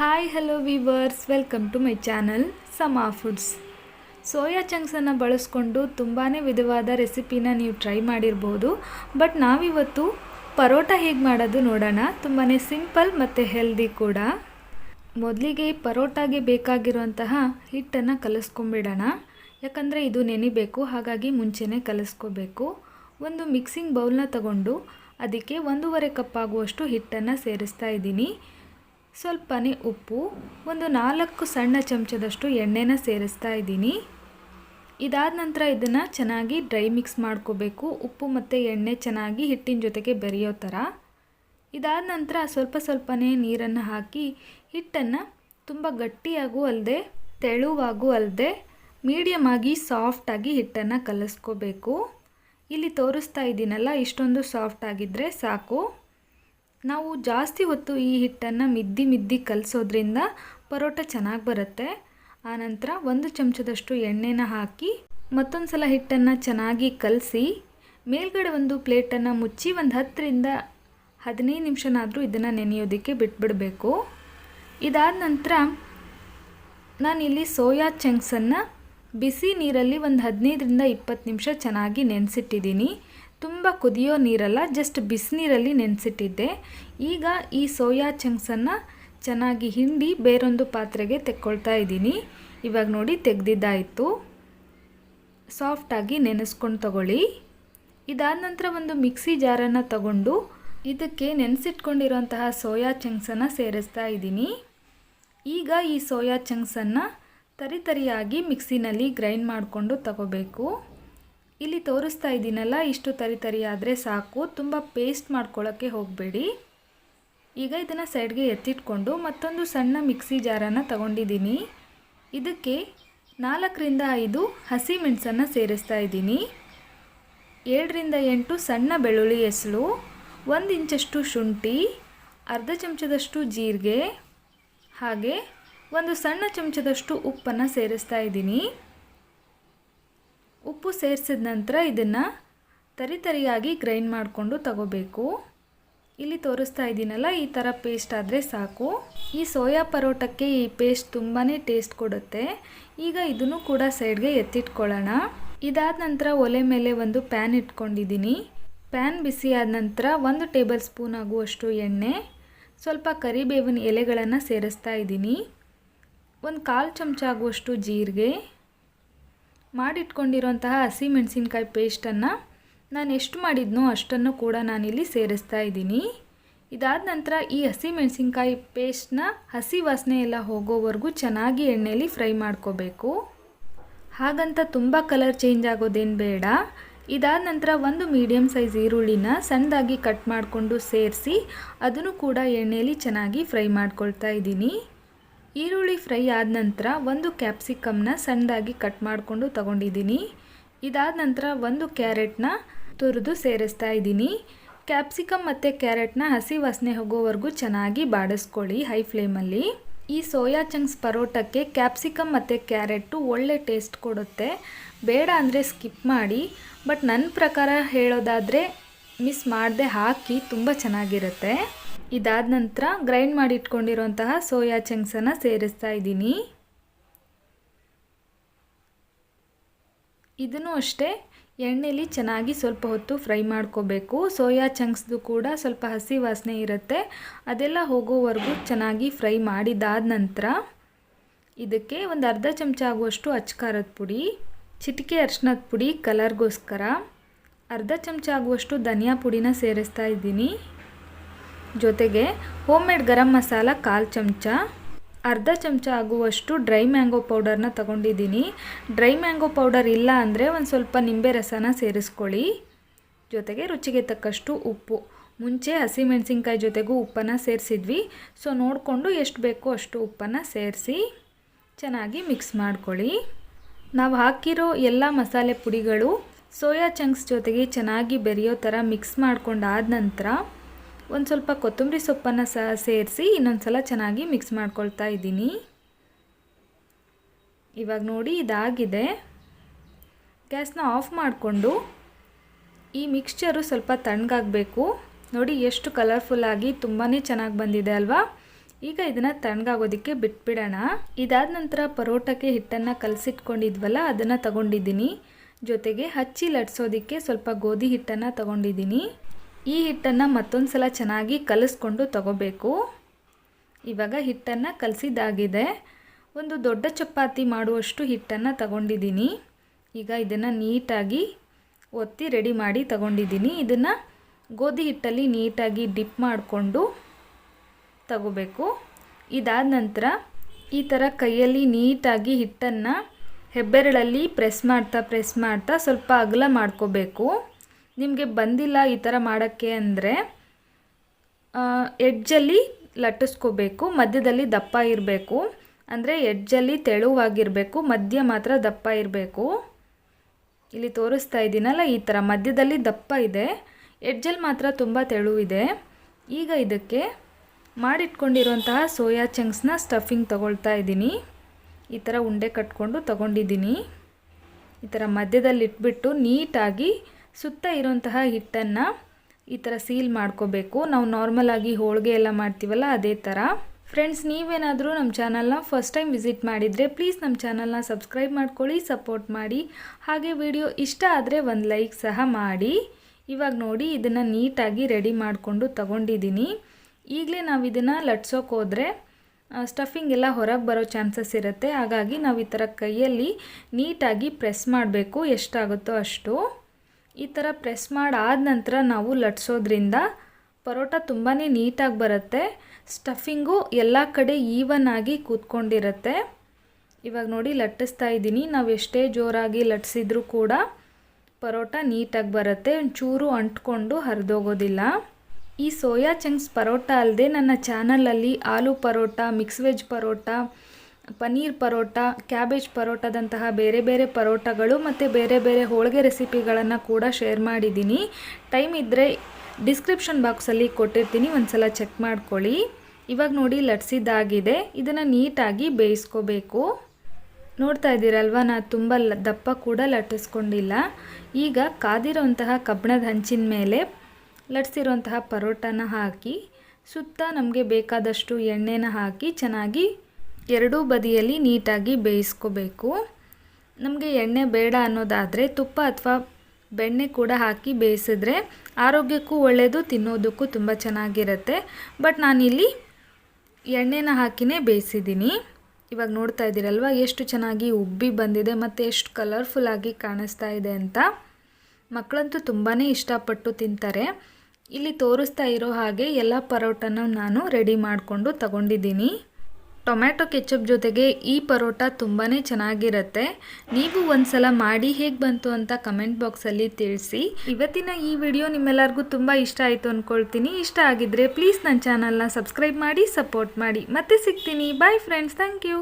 Hi hello viewers welcome to my channel Sama foods soya ಚಂಕ್ಸನ್ನು ಬಳಸ್ಕೊಂಡು ತುಂಬಾ ವಿಧವಾದ ರೆಸಿಪಿನ ನೀವು ಟ್ರೈ ಮಾಡಿರ್ಬೋದು. ಬಟ್ ನಾವಿವತ್ತು ಪರೋಟ ಹೇಗೆ ಮಾಡೋದು ನೋಡೋಣ. ತುಂಬಾ ಸಿಂಪಲ್ ಮತ್ತು ಹೆಲ್ದಿ ಕೂಡ. ಮೊದಲಿಗೆ ಪರೋಟಾಗೆ ಬೇಕಾಗಿರುವಂತಹ ಹಿಟ್ಟನ್ನು ಕಲಿಸ್ಕೊಂಬಿಡೋಣ ಯಾಕಂದರೆ ಇದು ನೆನಿಬೇಕು, ಹಾಗಾಗಿ ಮುಂಚೆನೇ ಕಲಿಸ್ಕೋಬೇಕು. ಒಂದು ಮಿಕ್ಸಿಂಗ್ ಬೌಲ್ನ ತಗೊಂಡು ಅದಕ್ಕೆ ಒಂದೂವರೆ ಕಪ್ ಆಗುವಷ್ಟು ಹಿಟ್ಟನ್ನು ಸೇರಿಸ್ತಾ ಇದ್ದೀನಿ. ಸ್ವಲ್ಪನೇ ಉಪ್ಪು, ಒಂದು ನಾಲ್ಕು ಸಣ್ಣ ಚಮಚದಷ್ಟು ಎಣ್ಣೆನ ಸೇರಿಸ್ತಾ ಇದ್ದೀನಿ. ಇದಾದ ನಂತರ ಇದನ್ನು ಚೆನ್ನಾಗಿ ಡ್ರೈ ಮಿಕ್ಸ್ ಮಾಡ್ಕೋಬೇಕು. ಉಪ್ಪು ಮತ್ತು ಎಣ್ಣೆ ಚೆನ್ನಾಗಿ ಹಿಟ್ಟಿನ ಜೊತೆಗೆ ಬೆರೆಯೋ ಥರ. ಇದಾದ ನಂತರ ಸ್ವಲ್ಪ ಸ್ವಲ್ಪನೇ ನೀರನ್ನು ಹಾಕಿ ಹಿಟ್ಟನ್ನು ತುಂಬ ಗಟ್ಟಿಯಾಗೂ ಅಲ್ಲದೆ ತೆಳುವಾಗೂ ಅಲ್ಲದೆ ಮೀಡಿಯಮ್ ಆಗಿ ಸಾಫ್ಟಾಗಿ ಹಿಟ್ಟನ್ನು ಕಲಿಸ್ಕೋಬೇಕು. ಇಲ್ಲಿ ತೋರಿಸ್ತಾ ಇದ್ದೀನಲ್ಲ, ಇಷ್ಟೊಂದು ಸಾಫ್ಟ್ ಆಗಿದ್ದರೆ ಸಾಕು. ನಾವು ಜಾಸ್ತಿ ಹೊತ್ತು ಈ ಹಿಟ್ಟನ್ನು ಮಿದ್ದಿ ಮಿದ್ದಿ ಕಲಸೋದ್ರಿಂದ ಪರೋಟ ಚೆನ್ನಾಗಿ ಬರುತ್ತೆ. ಆನಂತರ ಒಂದು ಚಮಚದಷ್ಟು ಎಣ್ಣೆನ ಹಾಕಿ ಮತ್ತೊಂದು ಸಲ ಹಿಟ್ಟನ್ನು ಚೆನ್ನಾಗಿ ಕಲಸಿ ಮೇಲ್ಗಡೆ ಒಂದು ಪ್ಲೇಟನ್ನು ಮುಚ್ಚಿ ಒಂದು ಹತ್ತರಿಂದ ಹದಿನೈದು ನಿಮಿಷನಾದರೂ ಇದನ್ನು ನೆನೆಯೋದಕ್ಕೆ ಬಿಟ್ಬಿಡಬೇಕು. ಇದಾದ ನಂತರ ನಾನಿಲ್ಲಿ ಸೋಯಾ ಚಂಕ್ಸನ್ನು ಬಿಸಿ ನೀರಲ್ಲಿ ಒಂದು ಹದಿನೈದರಿಂದ ಇಪ್ಪತ್ತು ನಿಮಿಷ ಚೆನ್ನಾಗಿ ನೆನೆಸಿಟ್ಟಿದ್ದೀನಿ. ತುಂಬ ಕುದಿಯೋ ನೀರಲ್ಲ ಜಸ್ಟ್ ಬಿಸಿನೀರಲ್ಲಿ ನೆನೆಸಿಟ್ಟಿದ್ದೆ. ಈಗ ಈ ಸೋಯಾ ಚಂಕ್ಸನ್ನು ಚೆನ್ನಾಗಿ ಹಿಂಡಿ ಬೇರೊಂದು ಪಾತ್ರೆಗೆ ತೆಕ್ಕೊಳ್ತಾ ಇದ್ದೀನಿ. ಇವಾಗ ನೋಡಿ ತೆಗೆದಿದ್ದಾಯಿತು. ಸಾಫ್ಟಾಗಿ ನೆನೆಸ್ಕೊಂಡು ತಗೊಳ್ಳಿ. ಇದಾದ ನಂತರ ಒಂದು ಮಿಕ್ಸಿ ಜಾರನ್ನು ತಗೊಂಡು ಇದಕ್ಕೆ ನೆನೆಸಿಟ್ಕೊಂಡಿರುವಂತಹ ಸೋಯಾ ಚಂಕ್ಸನ್ನು ಸೇರಿಸ್ತಾ ಇದ್ದೀನಿ. ಈಗ ಈ ಸೋಯಾ ಚಂಕ್ಸನ್ನು ತರಿತರಿಯಾಗಿ ಮಿಕ್ಸಿನಲ್ಲಿ ಗ್ರೈಂಡ್ ಮಾಡಿಕೊಂಡು ತಗೋಬೇಕು. ಇಲ್ಲಿ ತೋರಿಸ್ತಾ ಇದ್ದೀನಲ್ಲ, ಇಷ್ಟು ತರಿ ತರಿ ಆದರೆ ಸಾಕು. ತುಂಬ ಪೇಸ್ಟ್ ಮಾಡ್ಕೊಳ್ಳೋಕ್ಕೆ ಹೋಗಬೇಡಿ. ಈಗ ಇದನ್ನು ಸೈಡ್ಗೆ ಎತ್ತಿಟ್ಕೊಂಡು ಮತ್ತೊಂದು ಸಣ್ಣ ಮಿಕ್ಸಿ ಜಾರನ್ನ ತಗೊಂಡಿದ್ದೀನಿ. ಇದಕ್ಕೆ ನಾಲ್ಕರಿಂದ ಐದು ಹಸಿ ಮೆಣಸನ್ನು ಸೇರಿಸ್ತಾ ಇದ್ದೀನಿ. ಏಳರಿಂದ ಎಂಟು ಸಣ್ಣ ಬೆಳ್ಳುಳ್ಳಿ ಎಸಳು ಒಂದು ಇಂಚಷ್ಟು ಶುಂಠಿ, ಅರ್ಧ ಚಮಚದಷ್ಟು ಜೀರಿಗೆ, ಹಾಗೆ ಒಂದು ಸಣ್ಣ ಚಮಚದಷ್ಟು ಉಪ್ಪನ್ನು ಸೇರಿಸ್ತಾ ಇದ್ದೀನಿ. ಉಪ್ಪು ಸೇರಿಸಿದ ನಂತರ ಇದನ್ನು ತರಿತರಿಯಾಗಿ ಗ್ರೈಂಡ್ ಮಾಡಿಕೊಂಡು ತಗೋಬೇಕು. ಇಲ್ಲಿ ತೋರಿಸ್ತಾ ಇದ್ದೀನಲ್ಲ ಈ ಥರ ಪೇಸ್ಟ್ ಆದರೆ ಸಾಕು. ಈ ಸೋಯಾ ಪರೋಟಕ್ಕೆ ಈ ಪೇಸ್ಟ್ ತುಂಬಾ ಟೇಸ್ಟ್ ಕೊಡುತ್ತೆ. ಈಗ ಇದನ್ನು ಕೂಡ ಸೈಡ್ಗೆ ಎತ್ತಿಟ್ಕೊಳ್ಳೋಣ. ಇದಾದ ನಂತರ ಒಲೆ ಮೇಲೆ ಒಂದು ಪ್ಯಾನ್ ಇಟ್ಕೊಂಡಿದ್ದೀನಿ. ಪ್ಯಾನ್ ಬಿಸಿ ಆದ ನಂತರ ಒಂದು ಟೇಬಲ್ ಸ್ಪೂನ್ ಆಗುವಷ್ಟು ಎಣ್ಣೆ, ಸ್ವಲ್ಪ ಕರಿಬೇವಿನ ಎಲೆಗಳನ್ನು ಸೇರಿಸ್ತಾ ಇದ್ದೀನಿ ಒಂದು ಕಾಲು ಚಮಚ ಆಗುವಷ್ಟು ಜೀರಿಗೆ ಮಾಡಿಟ್ಕೊಂಡಿರೋಂತಹ ಹಸಿ ಮೆಣಸಿನ್ಕಾಯಿ ಪೇಸ್ಟನ್ನು ನಾನು ಎಷ್ಟು ಮಾಡಿದ್ನೋ ಅಷ್ಟನ್ನು ಕೂಡ ನಾನಿಲ್ಲಿ ಸೇರಿಸ್ತಾ ಇದ್ದೀನಿ. ಇದಾದ ನಂತರ ಈ ಹಸಿ ಮೆಣಸಿನ್ಕಾಯಿ ಪೇಸ್ಟ್ನ ಹಸಿ ವಾಸನೆ ಎಲ್ಲ ಹೋಗೋವರೆಗೂ ಚೆನ್ನಾಗಿ ಎಣ್ಣೆಯಲ್ಲಿ ಫ್ರೈ ಮಾಡ್ಕೋಬೇಕು. ಹಾಗಂತ ತುಂಬ ಕಲರ್ ಚೇಂಜ್ ಆಗೋದೇನು ಬೇಡ. ಇದಾದ ನಂತರ ಒಂದು ಮೀಡಿಯಮ್ ಸೈಜ್ ಈರುಳ್ಳಿನ ಸಣ್ಣದಾಗಿ ಕಟ್ ಮಾಡಿಕೊಂಡು ಸೇರಿಸಿ ಅದನ್ನು ಕೂಡ ಎಣ್ಣೆಯಲ್ಲಿ ಚೆನ್ನಾಗಿ ಫ್ರೈ ಮಾಡ್ಕೊಳ್ತಾ ಇದ್ದೀನಿ. ಈರುಳ್ಳಿ ಫ್ರೈ ಆದ ನಂತರ ಒಂದು ಕ್ಯಾಪ್ಸಿಕಮ್ನ ಸಣ್ಣದಾಗಿ ಕಟ್ ಮಾಡಿಕೊಂಡು ತಗೊಂಡಿದ್ದೀನಿ. ಇದಾದ ನಂತರ ಒಂದು ಕ್ಯಾರೆಟ್ನ ತುರಿದು ಸೇರಿಸ್ತಾ ಇದ್ದೀನಿ. ಕ್ಯಾಪ್ಸಿಕಮ್ ಮತ್ತು ಕ್ಯಾರೆಟ್ನ ಹಸಿ ವಾಸನೆ ಹೋಗೋವರೆಗೂ ಚೆನ್ನಾಗಿ ಬಾಡಿಸ್ಕೊಳ್ಳಿ ಹೈ ಫ್ಲೇಮಲ್ಲಿ. ಈ ಸೋಯಾ ಚಂಕ್ಸ್ ಪರೋಟಕ್ಕೆ ಕ್ಯಾಪ್ಸಿಕಮ್ ಮತ್ತು ಕ್ಯಾರೆಟು ಒಳ್ಳೆ ಟೇಸ್ಟ್ ಕೊಡುತ್ತೆ. ಬೇಡ ಅಂದರೆ ಸ್ಕಿಪ್ ಮಾಡಿ, ಬಟ್ ನನ್ನ ಪ್ರಕಾರ ಹೇಳೋದಾದರೆ ಮಿಸ್ ಮಾಡದೆ ಹಾಕಿ ತುಂಬ ಚೆನ್ನಾಗಿರುತ್ತೆ. ಇದಾದ ನಂತರ ಗ್ರೈಂಡ್ ಮಾಡಿ ಇಟ್ಕೊಂಡಿರುವಂತಹ ಸೋಯಾ ಚಂಕ್ಸನ್ನು ಸೇರಿಸ್ತಾ ಇದ್ದೀನಿ. ಇದನ್ನು ಅಷ್ಟೇ ಎಣ್ಣೆಲಿ ಚೆನ್ನಾಗಿ ಸ್ವಲ್ಪ ಹೊತ್ತು ಫ್ರೈ ಮಾಡ್ಕೋಬೇಕು. ಸೋಯಾ ಚಂಕ್ಸ್ದು ಕೂಡ ಸ್ವಲ್ಪ ಹಸಿ ವಾಸನೆ ಇರುತ್ತೆ. ಅದೆಲ್ಲ ಹೋಗೋವರೆಗೂ ಚೆನ್ನಾಗಿ ಫ್ರೈ ಮಾಡಿದಾದ ನಂತರ ಇದಕ್ಕೆ ಒಂದು ಅರ್ಧ ಚಮಚ ಆಗುವಷ್ಟು ಅಚ್ಕಾರದ ಪುಡಿ, ಚಿಟಿಕೆ ಅರ್ಶಿನದ ಪುಡಿ ಕಲರ್ಗೋಸ್ಕರ ಅರ್ಧ ಚಮಚ ಆಗುವಷ್ಟು ಧನಿಯಾ ಪುಡಿನ ಸೇರಿಸ್ತಾ ಇದ್ದೀನಿ. ಜೊತೆಗೆ ಹೋಮ್ ಮೇಡ್ ಗರಂ ಮಸಾಲ ಕಾಲು ಚಮಚ, ಅರ್ಧ ಚಮಚ ಆಗುವಷ್ಟು ಡ್ರೈ ಮ್ಯಾಂಗೋ ಪೌಡರ್ನ ತಗೊಂಡಿದ್ದೀನಿ. ಡ್ರೈ ಮ್ಯಾಂಗೋ ಪೌಡರ್ ಇಲ್ಲ ಅಂದರೆ ಒಂದು ಸ್ವಲ್ಪ ನಿಂಬೆ ರಸನ ಸೇರಿಸ್ಕೊಳ್ಳಿ. ಜೊತೆಗೆ ರುಚಿಗೆ ತಕ್ಕಷ್ಟು ಉಪ್ಪು. ಮುಂಚೆ ಹಸಿಮೆಣಸಿನ್ಕಾಯಿ ಜೊತೆಗೂ ಉಪ್ಪನ್ನು ಸೇರಿಸಿದ್ವಿ. ಸೊ, ನೋಡಿಕೊಂಡು ಎಷ್ಟು ಬೇಕೋ ಅಷ್ಟು ಉಪ್ಪನ್ನು ಸೇರಿಸಿ ಚೆನ್ನಾಗಿ ಮಿಕ್ಸ್ ಮಾಡ್ಕೊಳ್ಳಿ. ನಾವು ಹಾಕಿರೋ ಎಲ್ಲ ಮಸಾಲೆ ಪುಡಿಗಳು ಸೋಯಾ ಚಂಕ್ಸ್ ಜೊತೆಗೆ ಚೆನ್ನಾಗಿ ಬೆರೆಯೋ ಥರ ಮಿಕ್ಸ್ ಮಾಡ್ಕೊಂಡಾದ ನಂತರ ಒಂದು ಸ್ವಲ್ಪ ಕೊತ್ತಂಬರಿ ಸೊಪ್ಪನ್ನು ಸಹ ಸೇರಿಸಿ ಇನ್ನೊಂದು ಸಲ ಚೆನ್ನಾಗಿ ಮಿಕ್ಸ್ ಮಾಡ್ಕೊಳ್ತಾ ಇದ್ದೀನಿ. ಇವಾಗ ನೋಡಿ ಇದಾಗಿದೆ. ಗ್ಯಾಸ್ನ ಆಫ್ ಮಾಡಿಕೊಂಡು ಈ ಮಿಕ್ಸ್ಚರು ಸ್ವಲ್ಪ ತಣ್ಣಗಾಗಬೇಕು. ನೋಡಿ ಎಷ್ಟು ಕಲರ್ಫುಲ್ಲಾಗಿ ತುಂಬಾ ಚೆನ್ನಾಗಿ ಬಂದಿದೆ ಅಲ್ವಾ? ಈಗ ಇದನ್ನು ತಣ್ಣಗಾಗೋದಕ್ಕೆ ಬಿಟ್ಬಿಡೋಣ. ಇದಾದ ನಂತರ ಪರೋಟಕ್ಕೆ ಹಿಟ್ಟನ್ನು ಕಲಸಿಟ್ಕೊಂಡಿದ್ವಲ್ಲ, ಅದನ್ನು ತಗೊಂಡಿದ್ದೀನಿ. ಜೊತೆಗೆ ಹಚ್ಚಿ ಲಟ್ಸೋದಕ್ಕೆ ಸ್ವಲ್ಪ ಗೋಧಿ ಹಿಟ್ಟನ್ನು ತಗೊಂಡಿದ್ದೀನಿ. ಈ ಹಿಟ್ಟನ್ನು ಮತ್ತೊಂದು ಸಲ ಚೆನ್ನಾಗಿ ಕಲಿಸ್ಕೊಂಡು ತಗೋಬೇಕು. ಇವಾಗ ಹಿಟ್ಟನ್ನು ಕಲಸಿದ್ದಾಗಿದೆ. ಒಂದು ದೊಡ್ಡ ಚಪಾತಿ ಮಾಡುವಷ್ಟು ಹಿಟ್ಟನ್ನು ತಗೊಂಡಿದ್ದೀನಿ. ಈಗ ಇದನ್ನು ನೀಟಾಗಿ ಒತ್ತಿ ರೆಡಿ ಮಾಡಿ ತಗೊಂಡಿದ್ದೀನಿ. ಇದನ್ನು ಗೋಧಿ ಹಿಟ್ಟಲ್ಲಿ ನೀಟಾಗಿ ಡಿಪ್ ಮಾಡಿಕೊಂಡು ತಗೋಬೇಕು. ಇದಾದ ನಂತರ ಈ ಥರ ಕೈಯಲ್ಲಿ ನೀಟಾಗಿ ಹಿಟ್ಟನ್ನು ಹೆಬ್ಬೆರಳಲ್ಲಿ ಪ್ರೆಸ್ ಮಾಡ್ತಾ ಪ್ರೆಸ್ ಮಾಡ್ತಾ ಸ್ವಲ್ಪ ಅಗಲ ಮಾಡ್ಕೋಬೇಕು. ನಿಮಗೆ ಬಂದಿಲ್ಲ ಈ ಥರ ಮಾಡೋಕ್ಕೆ ಅಂದರೆ ಎಡ್ಜಲ್ಲಿ ಲಟ್ಟಿಸ್ಕೋಬೇಕು, ಮಧ್ಯದಲ್ಲಿ ದಪ್ಪ ಇರಬೇಕು. ಅಂದರೆ ಎಡ್ಜಲ್ಲಿ ತೆಳುವಾಗಿರಬೇಕು, ಮಧ್ಯ ಮಾತ್ರ ದಪ್ಪ ಇರಬೇಕು. ಇಲ್ಲಿ ತೋರಿಸ್ತಾ ಇದ್ದೀನಲ್ಲ ಈ ಥರ ಮಧ್ಯದಲ್ಲಿ ದಪ್ಪ ಇದೆ ಎಡ್ಜಲ್ಲಿ ಮಾತ್ರ ತುಂಬ ತೆಳುವಿದೆ. ಈಗ ಇದಕ್ಕೆ ಮಾಡಿಟ್ಕೊಂಡಿರುವಂತಹ ಸೋಯಾ ಚಂಕ್ಸ್ನ ಸ್ಟಫಿಂಗ್ ತಗೊಳ್ತಾ ಇದ್ದೀನಿ ಈ ಥರ ಉಂಡೆ ಕಟ್ಕೊಂಡು ತಗೊಂಡಿದ್ದೀನಿ ಈ ಥರ ಮಧ್ಯದಲ್ಲಿ ಇಟ್ಬಿಟ್ಟು ನೀಟಾಗಿ ಸುತ್ತ ಇರೋಂತಹ ಹಿಟ್ಟನ್ನು ಈ ಥರ ಸೀಲ್ ಮಾಡ್ಕೋಬೇಕು. ನಾವು ನಾರ್ಮಲಾಗಿ ಹೋಳಿಗೆ ಎಲ್ಲ ಮಾಡ್ತೀವಲ್ಲ ಅದೇ ಥರ ಫ್ರೆಂಡ್ಸ್ ನೀವೇನಾದರೂ ನಮ್ಮ ಚಾನಲ್ನ ಫಸ್ಟ್ ಟೈಮ್ ವಿಸಿಟ್ ಮಾಡಿದರೆ ಪ್ಲೀಸ್ ನಮ್ಮ ಚಾನಲ್ನ ಸಬ್ಸ್ಕ್ರೈಬ್ ಮಾಡ್ಕೊಳ್ಳಿ ಸಪೋರ್ಟ್ ಮಾಡಿ. ಹಾಗೆ ವಿಡಿಯೋ ಇಷ್ಟ ಆದರೆ ಒಂದು ಲೈಕ್ ಸಹ ಮಾಡಿ. ಇವಾಗ ನೋಡಿ ಇದನ್ನು ನೀಟಾಗಿ ರೆಡಿ ಮಾಡಿಕೊಂಡು ತಗೊಂಡಿದ್ದೀನಿ ಈಗಲೇ ನಾವು ಇದನ್ನು ಲಟ್ಸೋಕೆ ಹೋದರೆ ಸ್ಟಫಿಂಗ್ ಎಲ್ಲ ಹೊರಗೆ ಬರೋ ಚಾನ್ಸಸ್ ಇರುತ್ತೆ. ಹಾಗಾಗಿ ನಾವು ಈ ಥರ ಕೈಯಲ್ಲಿ ನೀಟಾಗಿ ಪ್ರೆಸ್ ಮಾಡಬೇಕು, ಎಷ್ಟಾಗುತ್ತೋ ಅಷ್ಟು. ಈ ಥರ ಪ್ರೆಸ್ ಮಾಡಾದ ನಂತರ ನಾವು ಲಟ್ಸೋದ್ರಿಂದ ಪರೋಟ ತುಂಬಾ ನೀಟಾಗಿ ಬರುತ್ತೆ. ಸ್ಟಫಿಂಗು ಎಲ್ಲ ಕಡೆ ಈವನ್ ಆಗಿ ಕೂತ್ಕೊಂಡಿರುತ್ತೆ. ಇವಾಗ ನೋಡಿ ಲಟ್ಟಿಸ್ತಾ ಇದ್ದೀನಿ. ನಾವು ಎಷ್ಟೇ ಜೋರಾಗಿ ಲಟ್ಸಿದ್ರೂ ಕೂಡ ಪರೋಟ ನೀಟಾಗಿ ಬರುತ್ತೆ. ಒಂಚೂರು ಅಂಟ್ಕೊಂಡು ಹರಿದೋಗೋದಿಲ್ಲ. ಈ ಸೋಯಾ ಚಂಕ್ಸ್ ಪರೋಟ ಅಲ್ಲದೆ ನನ್ನ ಚಾನಲಲ್ಲಿ aloo paratha mix veg paratha paneer paratha, cabbage ಪರೋಟದಂತಹ ಬೇರೆ ಬೇರೆ ಪರೋಟಗಳು ಮತ್ತು ಬೇರೆ ಬೇರೆ ಹೋಳಿಗೆ ರೆಸಿಪಿಗಳನ್ನು ಕೂಡ ಶೇರ್ ಮಾಡಿದ್ದೀನಿ. ಟೈಮ್ ಇದ್ದರೆ ಡಿಸ್ಕ್ರಿಪ್ಷನ್ ಬಾಕ್ಸಲ್ಲಿ ಕೊಟ್ಟಿರ್ತೀನಿ ಒಂದು ಸಲ ಚೆಕ್ ಮಾಡ್ಕೊಳ್ಳಿ. ಇವಾಗ ನೋಡಿ ಲಟ್ಸಿದ್ದಾಗಿದೆ. ಇದನ್ನು ನೀಟಾಗಿ ಬೇಯಿಸ್ಕೋಬೇಕು. ನೋಡ್ತಾ ಇದ್ದೀರಲ್ವ ನಾನು ತುಂಬ ದಪ್ಪ ಕೂಡ ಲಟ್ಟಿಸ್ಕೊಂಡಿಲ್ಲ. ಈಗ ಕಾದಿರೋಂತಹ ಕಬ್ಬಣದ ಹಂಚಿನ ಮೇಲೆ ಲಟ್ಸಿರುವಂತಹ ಪರೋಟನ ಹಾಕಿ, ಸುತ್ತ ನಮಗೆ ಬೇಕಾದಷ್ಟು ಎಣ್ಣೆನ ಹಾಕಿ ಚೆನ್ನಾಗಿ ಎರಡೂ ಬದಿಯಲ್ಲಿ ನೀಟಾಗಿ ಬೇಯಿಸ್ಕೋಬೇಕು. ನಮಗೆ ಎಣ್ಣೆ ಬೇಡ ಅನ್ನೋದಾದರೆ ತುಪ್ಪ ಅಥವಾ ಬೆಣ್ಣೆ ಕೂಡ ಹಾಕಿ ಬೇಯಿಸಿದ್ರೆ ಆರೋಗ್ಯಕ್ಕೂ ಒಳ್ಳೆಯದು ತಿನ್ನೋದಕ್ಕೂ ತುಂಬ ಚೆನ್ನಾಗಿರುತ್ತೆ. ಬಟ್ ನಾನಿಲ್ಲಿ ಎಣ್ಣೆನ ಹಾಕಿನೇ ಬೇಯಿಸಿದ್ದೀನಿ. ಇವಾಗ ನೋಡ್ತಾ ಇದ್ದೀರಲ್ವ, ಎಷ್ಟು ಚೆನ್ನಾಗಿ ಉಬ್ಬಿ ಬಂದಿದೆ ಮತ್ತು ಎಷ್ಟು ಕಲರ್ಫುಲ್ಲಾಗಿ ಕಾಣಿಸ್ತಾ ಇದೆ ಅಂತ. ಮಕ್ಕಳಂತೂ ತುಂಬಾ ಇಷ್ಟಪಟ್ಟು ತಿಂತಾರೆ. ಇಲ್ಲಿ ತೋರಿಸ್ತಾ ಇರೋ ಹಾಗೆ ಎಲ್ಲ ಪರೋಟನೂ ನಾನು ರೆಡಿ ಮಾಡಿಕೊಂಡು ತಗೊಂಡಿದ್ದೀನಿ. ಟೊಮ್ಯಾಟೊ ಕೆಚಪ್ ಜೊತೆಗೆ ಈ ಪರೋಟ ತುಂಬಾ ಚೆನ್ನಾಗಿರುತ್ತೆ. ನೀವು ಒಂದ್ಸಲ ಮಾಡಿ ಹೇಗೆ ಬಂತು ಅಂತ ಕಮೆಂಟ್ ಬಾಕ್ಸಲ್ಲಿ ತಿಳಿಸಿ. ಇವತ್ತಿನ ಈ ವಿಡಿಯೋ ನಿಮ್ಮೆಲ್ಲರಿಗೂ ತುಂಬ ಇಷ್ಟ ಆಯಿತು ಅಂದ್ಕೊಳ್ತೀನಿ ಇಷ್ಟ ಆಗಿದ್ರೆ ಪ್ಲೀಸ್ ನನ್ನ ಚಾನಲ್ನ ಸಬ್ಸ್ಕ್ರೈಬ್ ಮಾಡಿ, ಸಪೋರ್ಟ್ ಮಾಡಿ. ಮತ್ತೆ ಸಿಗ್ತೀನಿ. Bye friends thank you